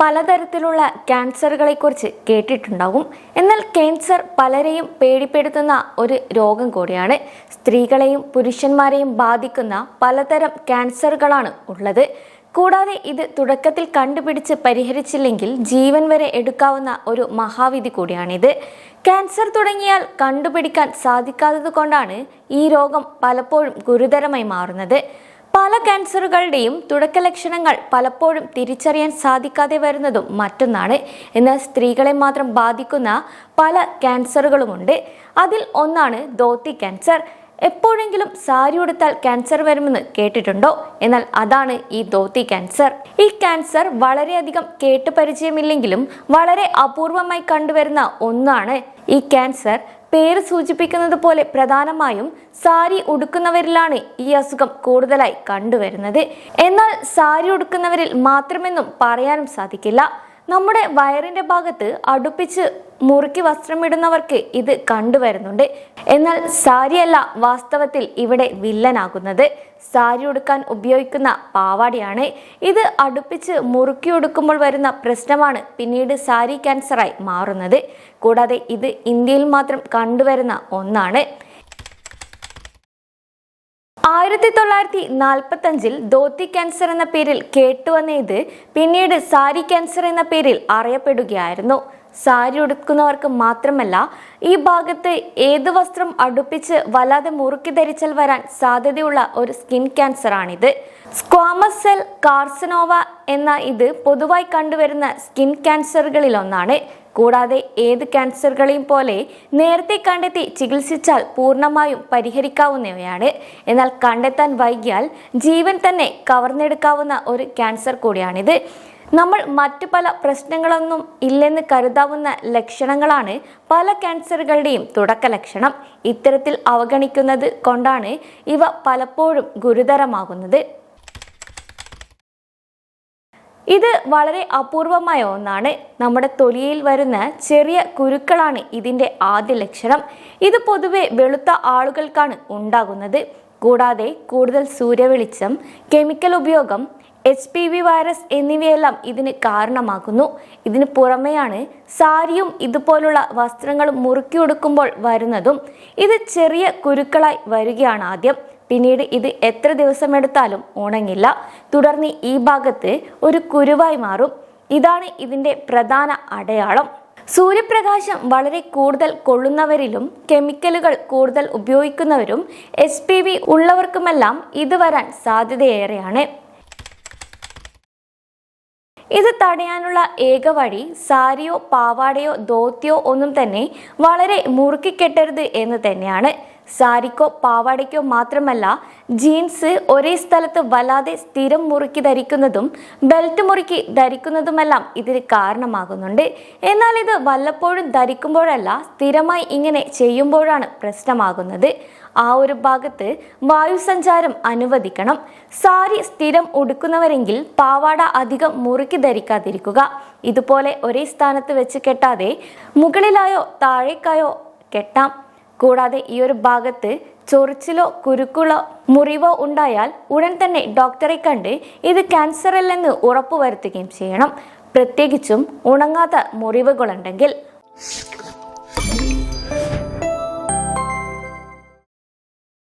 പലതരത്തിലുള്ള ക്യാൻസറുകളെക്കുറിച്ച് കേട്ടിട്ടുണ്ടാകും. എന്നാൽ ക്യാൻസർ പലരെയും പേടിപ്പെടുത്തുന്ന ഒരു രോഗം കൂടിയാണ്. സ്ത്രീകളെയും പുരുഷന്മാരെയും ബാധിക്കുന്ന പലതരം ക്യാൻസറുകളാണ് ഉള്ളത്. കൂടാതെ ഇത് തുടക്കത്തിൽ കണ്ടുപിടിച്ച് പരിഹരിച്ചില്ലെങ്കിൽ ജീവൻ വരെ എടുക്കാവുന്ന ഒരു മഹാവിധി കൂടിയാണിത്. ക്യാൻസർ തുടങ്ങിയാൽ കണ്ടുപിടിക്കാൻ സാധിക്കാത്തത് കൊണ്ടാണ് ഈ രോഗം പലപ്പോഴും ഗുരുതരമായി മാറുന്നത്. പല ക്യാൻസറുകളുടെയും തുടക്ക ലക്ഷണങ്ങൾ പലപ്പോഴും തിരിച്ചറിയാൻ സാധിക്കാതെ വരുന്നതും മറ്റൊന്നാണ്. എന്നാൽ സ്ത്രീകളെ മാത്രം ബാധിക്കുന്ന പല ക്യാൻസറുകളുമുണ്ട്. അതിൽ ഒന്നാണ് ധോത്തി ക്യാൻസർ. എപ്പോഴെങ്കിലും സാരി ഉടുത്താൽ ക്യാൻസർ വരുമെന്ന് കേട്ടിട്ടുണ്ടോ? എന്നാൽ അതാണ് ഈ ധോത്തി ക്യാൻസർ. ഈ ക്യാൻസർ വളരെയധികം കേട്ട് പരിചയമില്ലെങ്കിലും വളരെ അപൂർവമായി കണ്ടുവരുന്ന ഒന്നാണ് ഈ ക്യാൻസർ. പേര് സൂചിപ്പിക്കുന്നത് പോലെ പ്രധാനമായും സാരി ഉടുക്കുന്നവരിലാണ് ഈ അസുഖം കൂടുതലായി കണ്ടുവരുന്നത്. എന്നാൽ സാരി ഉടുക്കുന്നവരിൽ മാത്രമെന്നും പറയാനും സാധിക്കില്ല. നമ്മുടെ വയറിന്റെ ഭാഗത്ത് അടുപ്പിച്ച് മുറുക്കി വസ്ത്രമിടുന്നവർക്ക് ഇത് കണ്ടുവരുന്നുണ്ട്. എന്നാൽ സാരിയല്ല വാസ്തവത്തിൽ ഇവിടെ വില്ലനാകുന്നത്. സാരി ഉടുക്കാൻ ഉപയോഗിക്കുന്ന പാവാടിയാണ്. ഇത് അടുപ്പിച്ച് മുറുക്കി ഉടുക്കുമ്പോൾ വരുന്ന പ്രശ്നമാണ് പിന്നീട് സാരി ക്യാൻസറായി മാറുന്നത്. കൂടാതെ ഇത് ഇന്ത്യയിൽ മാത്രം കണ്ടുവരുന്ന ഒന്നാണ്. ആയിരത്തി തൊള്ളായിരത്തി നാൽപ്പത്തി അഞ്ചിൽ ധോത്തി ക്യാൻസർ എന്ന പേരിൽ കേട്ടുവന്ന ഇത് പിന്നീട് സാരി ക്യാൻസർ എന്ന പേരിൽ അറിയപ്പെടുകയായിരുന്നു. സാരി ഉടുക്കുന്നവർക്ക് മാത്രമല്ല ഈ ഭാഗത്ത് ഏത് വസ്ത്രം അടുപ്പിച്ച് വല്ലാതെ മുറുക്കി ധരിച്ചാൽ വരാൻ സാധ്യതയുള്ള ഒരു സ്കിൻ ക്യാൻസറാണിത്. സ്ക്വാമസ് സെൽ കാർസനോവ എന്ന ഇത് പൊതുവായി കണ്ടുവരുന്ന സ്കിൻ ക്യാൻസറുകളിൽ ഒന്നാണ് കൂടാതെ ഏത് ക്യാൻസറുകളെയും പോലെ നേരത്തെ കണ്ടെത്തി ചികിത്സിച്ചാൽ പൂർണമായും പരിഹരിക്കാവുന്നവയാണ്. എന്നാൽ കണ്ടെത്താൻ വൈകിയാൽ ജീവൻ തന്നെ കവർന്നെടുക്കാവുന്ന ഒരു ക്യാൻസർ കൂടിയാണിത്. നമ്മൾ മറ്റു പല പ്രശ്നങ്ങളൊന്നും ഇല്ലെന്ന് കരുതാവുന്ന ലക്ഷണങ്ങളാണ് പല ക്യാൻസറുകളുടെയും തുടക്ക ലക്ഷണം. ഇത്തരത്തിൽ അവഗണിക്കുന്നത് കൊണ്ടാണ് ഇവ പലപ്പോഴും ഗുരുതരമാകുന്നത്. ഇത് വളരെ അപൂർവമായ ഒന്നാണ്. നമ്മുടെ തൊലിയിൽ വരുന്ന ചെറിയ കുരുക്കളാണ് ഇതിന്റെ ആദ്യ ലക്ഷണം. ഇത് പൊതുവെ വെളുത്ത ആളുകൾക്കാണ് ഉണ്ടാകുന്നത്. കൂടാതെ കൂടുതൽ സൂര്യവെളിച്ചം കെമിക്കൽ ഉപയോഗം എച്ച് പി വി വൈറസ് എന്നിവയെല്ലാം ഇതിന് കാരണമാകുന്നു. ഇതിന് പുറമെയാണ് സാരിയും ഇതുപോലുള്ള വസ്ത്രങ്ങളും മുറുക്കി ഉടുക്കുമ്പോൾ വരുന്നതും. ഇത് ചെറിയ കുരുക്കളായി വരികയാണ് ആദ്യം. പിന്നീട് ഇത് എത്ര ദിവസമെടുത്താലും ഉണങ്ങില്ല. തുടർന്ന് ഈ ഭാഗത്ത് ഒരു കുരുവായി മാറും. ഇതാണ് ഇതിന്റെ പ്രധാന അടയാളം. സൂര്യപ്രകാശം വളരെ കൂടുതൽ കൊള്ളുന്നവരിലും കെമിക്കലുകൾ കൂടുതൽ ഉപയോഗിക്കുന്നവരും എച്ച് പി വി ഉള്ളവർക്കുമെല്ലാം ഇത് വരാൻ സാധ്യതയേറെയാണ്. ഇത് തടയാനുള്ള ഏക വഴി സാരിയോ പാവാടയോ ധോത്തിയോ ഒന്നും തന്നെ വളരെ മുറുക്കിക്കെട്ടരുത് എന്ന് തന്നെയാണ്. സാരിക്കോ പാവാടയ്ക്കോ മാത്രമല്ല ജീൻസ് ഒരേ സ്ഥലത്ത് വല്ലാതെ സ്ഥിരം മുറുക്കി ധരിക്കുന്നതും ബെൽറ്റ് മുറുക്കി ധരിക്കുന്നതുമെല്ലാം ഇതിന് കാരണമാകുന്നുണ്ട്. എന്നാൽ ഇത് വല്ലപ്പോഴും ധരിക്കുമ്പോഴല്ല സ്ഥിരമായി ഇങ്ങനെ ചെയ്യുമ്പോഴാണ് പ്രശ്നമാകുന്നത്. ആ ഒരു ഭാഗത്ത് വായുസഞ്ചാരം അനുവദിക്കണം. സാരി സ്ഥിരം ഉടുക്കുന്നവരെങ്കിൽ പാവാട അധികം മുറുക്കി ധരിക്കാതിരിക്കുക. ഇതുപോലെ ഒരേ സ്ഥാനത്ത് വെച്ച് കെട്ടാതെ മുകളിലായോ താഴേക്കായോ കെട്ടാം. കൂടാതെ ഈ ഒരു ഭാഗത്ത് ചൊറിച്ചിലോ കുരുക്കുളോ മുറിവോ ഉണ്ടായാൽ ഉടൻ തന്നെ ഡോക്ടറെ കണ്ട് ഇത് ക്യാൻസർ അല്ലെന്ന് ഉറപ്പുവരുത്തുകയും ചെയ്യണം. പ്രത്യേകിച്ചും ഉണങ്ങാത്ത മുറിവുകളുണ്ടെങ്കിൽ.